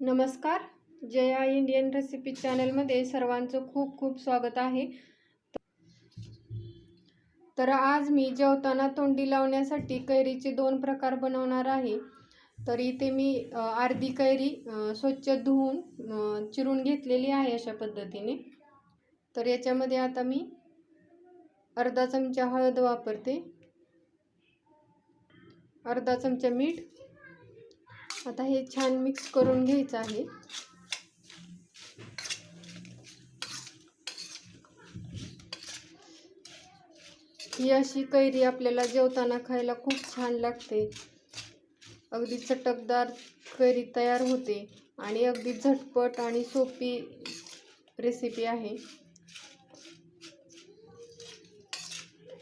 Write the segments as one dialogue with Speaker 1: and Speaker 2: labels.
Speaker 1: नमस्कार. Jaya Indian recipe चॅनलमध्ये सर्वांचं खूप खूप स्वागत आहे. तर आज मी जेवताना तोंडी लावण्यासाठी कैरीचे दोन प्रकार बनवणार आहे. तर इथे मी अर्धी कैरी स्वच्छ धुवून चिरून घेतलेली आहे अशा पद्धतीने. तर याच्यामध्ये आता मी अर्धा चमचा हळद वापरते. अर्धा चमचा मीठ आता हे छान मिक्स करून घ्यायचं आहे. ही अशी कैरी आपल्याला जेवताना खायला खूप छान लागते. अगदी चटकदार कैरी तयार होते आणि अगदी झटपट आणि सोपी रेसिपी आहे.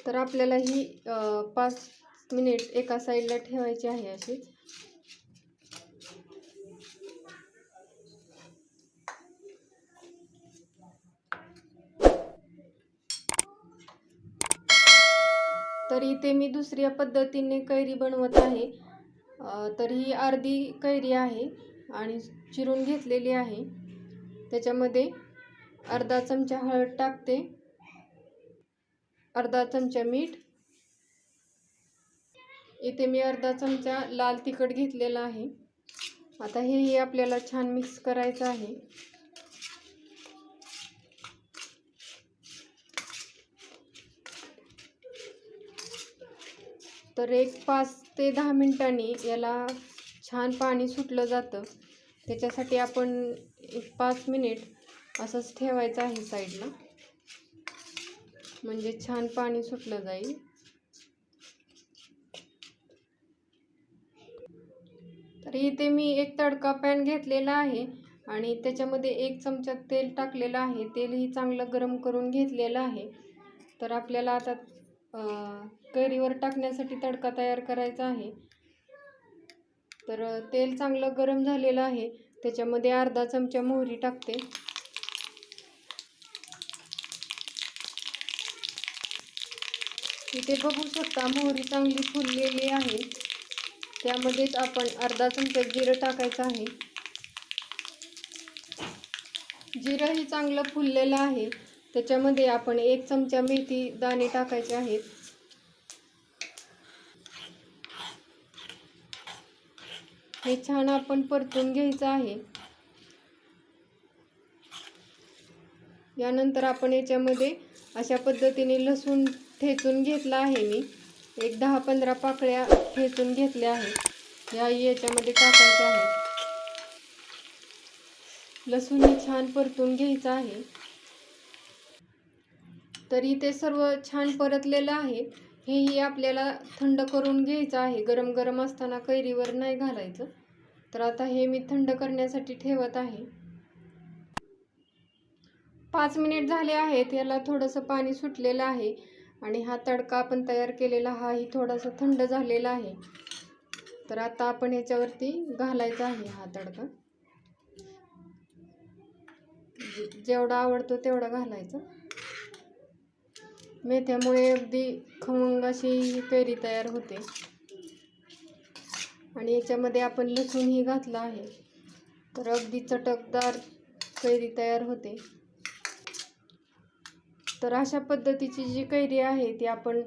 Speaker 1: तर आपल्याला ही पाच मिनिट एका साईडला ठेवायची आहे अशीच. तर इथे मी दुसऱ्या पद्धतीने कैरी बनवत आहे. अ, तर ही अर्धी कैरी आहे आणि चिरून घेतलेली आहे. त्याच्यामध्ये अर्धा चमचा हळद टाकते. अर्धा चमचा मीठ. इथे मी अर्धा चमचा लाल तिखट घेतलेला आहे. आता हेही आपल्याला छान मिक्स करायचं आहे. तर एक पाच ते दहा मिनटांनी याला छान पाणी सुटलं जातं. त्याच्यासाठी आपण एक पाच मिनिट असंच ठेवायचं आहे साईडला. म्हणजे छान पाणी सुटलं जाईल. तर इथे मी एक तडका पॅन घेतलेला आहे आणि त्याच्यामध्ये एक चमचा तेल टाकलेलं आहे. तेलही चांगलं गरम करून घेतलेलं आहे. तर आपल्याला आता कैरीवर टाकण्यासाठी तडका तयार करायचा आहे. तर तेल चांगलं गरम झालेलं आहे. त्याच्यामध्ये अर्धा चमचा मोहरी टाकते. इथे बघू शकता मोहरी चांगली फुललेली आहे. त्यामध्येच आपण अर्धा चमचा जिरं टाकायचं आहे. जिरंही चांगलं फुललेलं आहे. त्याच्यामध्ये आपण एक चमचा मेथी दाणे टाकायचे आहेत. हे छान आपण परतून घ्यायचं आहे. यानंतर आपण याच्यामध्ये अशा पद्धतीने लसूण ठेचून घेतला आहे मी. एक दहा पंधरा पाकळ्या ठेचून घेतल्या आहेत. या याच्यामध्ये टाकायच्या आहेत. लसूण हे छान परतून घ्यायचं आहे. तरी ते सर्व छान परतलेलं आहे. हेही आपल्याला थंड करून घ्यायचं आहे. गरम गरम असताना कैरीवर नाही घालायचं. तर आता हे मी थंड करण्यासाठी ठेवत आहे. पाच मिनिट झाले आहेत. याला थोडंसं पाणी सुटलेलं आहे. आणि हा तडका आपण तयार केलेला हाही थोडासा थंड झालेला आहे. तर आता आपण याच्यावरती घालायचा आहे हा तडका. जेवढा आवडतो तेवढा घालायचा. मेथ्यामुळे अगदी खमंग अशी ही कैरी तयार होते. आणि याच्यामध्ये आपण लसूणही घातला आहे. तर अगदी चटकदार कैरी तयार होते. तर अशा पद्धतीची जी कैरी आहे ती आपण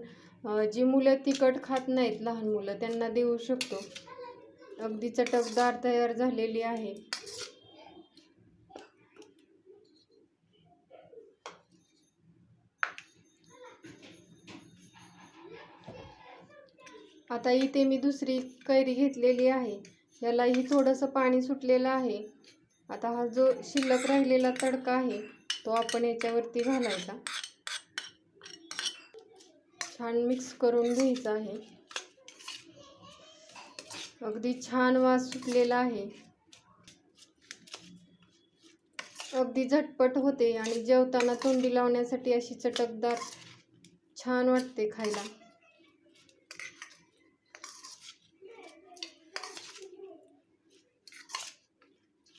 Speaker 1: जी मुलं तिखट खात नाहीत लहान मुलं त्यांना देऊ शकतो. अगदी चटकदार तयार झालेली आहे. आता इथे मी दुसरी कैरी घेतलेली आहे. यालाही थोडंसं पाणी सुटलेलं आहे. आता हा जो शिल्लक राहिलेला तडका आहे तो आपण याच्यावरती घालायचा. छान मिक्स करून घ्यायचा आहे. अगदी छान वास सुटलेला आहे. अगदी झटपट होते आणि जेवताना तोंडी लावण्यासाठी अशी चटकदार छान वाटते खायला.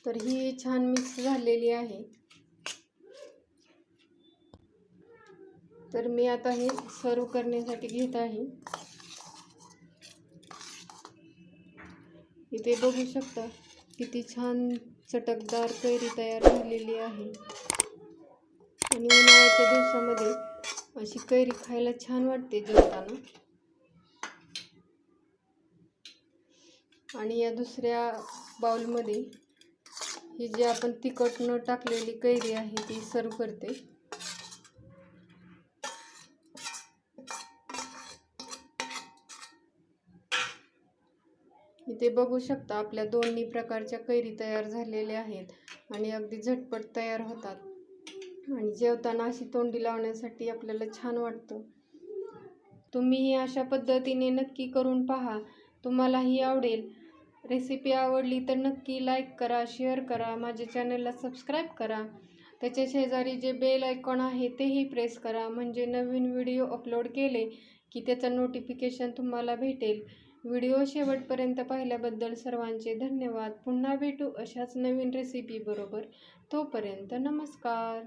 Speaker 1: तर ही छान मिक्स झालेली आहे. तर मी आता हे सर्व करण्यासाठी घेत आहे. इथे बघू शकता किती छान चटकदार कैरी तयार झालेली आहे. आणि उन्हाळ्याच्या दिवसामध्ये अशी कैरी खायला छान वाटते जेवताना. आणि या दुसऱ्या बाउलमध्ये ही जी आपण तिखट न टाकलेली कैरी आहे ती सर्व करते. इथे बघू शकता आपल्या दोन्ही प्रकारच्या कैरी तयार झालेल्या आहेत आणि अगदी झटपट तयार होतात. आणि जेवताना अशी तोंडी लावण्यासाठी आपल्याला छान वाटतं. तुम्हीही अशा पद्धतीने नक्की करून पहा. तुम्हालाही आवडेल. रेसिपी आवडली तर नक्की लाईक करा शेअर करा माझ्या चॅनलला सबस्क्राईब करा. त्याच्या शेजारी जे बेल आयकॉन आहे तेही प्रेस करा. म्हणजे नवीन व्हिडिओ अपलोड केले की त्याचं नोटिफिकेशन तुम्हाला भेटेल. व्हिडिओ शेवटपर्यंत पाहिल्याबद्दल सर्वांचे धन्यवाद. पुन्हा भेटू अशाच नवीन रेसिपी बरोबर. तोपर्यंत नमस्कार.